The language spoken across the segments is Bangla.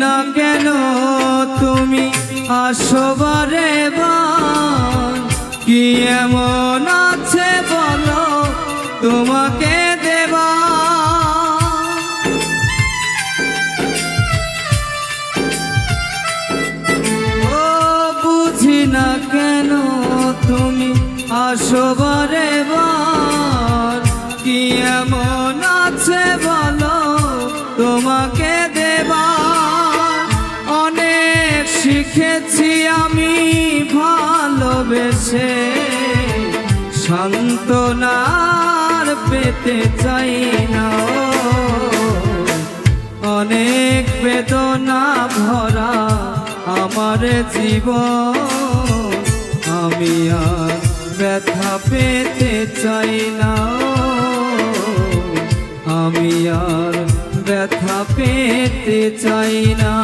না কেন তুমি আসবারে কি এমন আছে বলো তোমাকে দেবা? ও বুঝি না কেন তুমি কি এমন শিখেছি আমি ভালোবেসে। সান্ত্বনার পেতে চাই না অনেক বেদনা ভরা আমার জীবন। আমি আর ব্যথা পেতে চাই না আমি আর ব্যথা পেতে চাই না।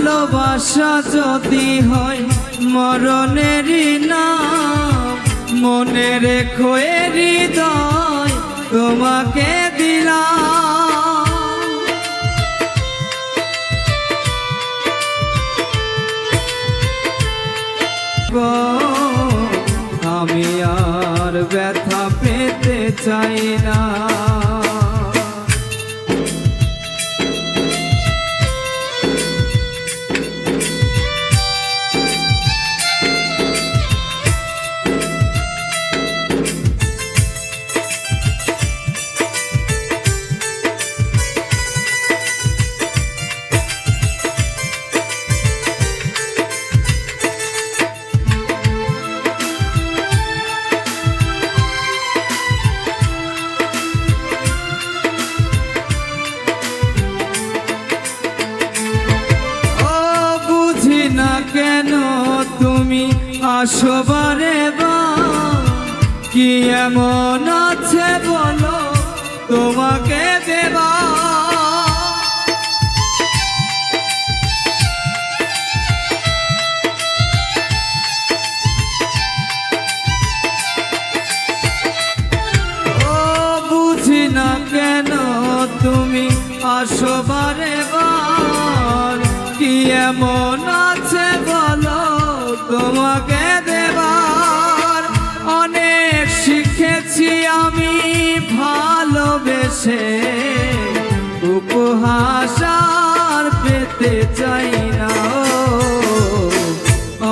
ভালোবাসা যদি হয় মরণেরই নাম মনে রেখো হৃদয় তোমাকে দিলাম। গো, আমি আর ব্যথা পেতে চাই না। কেন তুমি আসবারে বা? কি এমন আছে বলো তোমাকে দেবা? না কেন তুমি আসবারে বার কি এমন তোমাকে দেবার অনেক শিখেছি আমি ভালোবেসে। উপহাস আর পেতে চাই না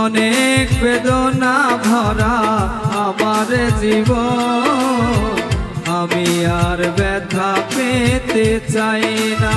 অনেক বেদনা ভরা আমার জীবন। আমি আর ব্যথা পেতে চাই না।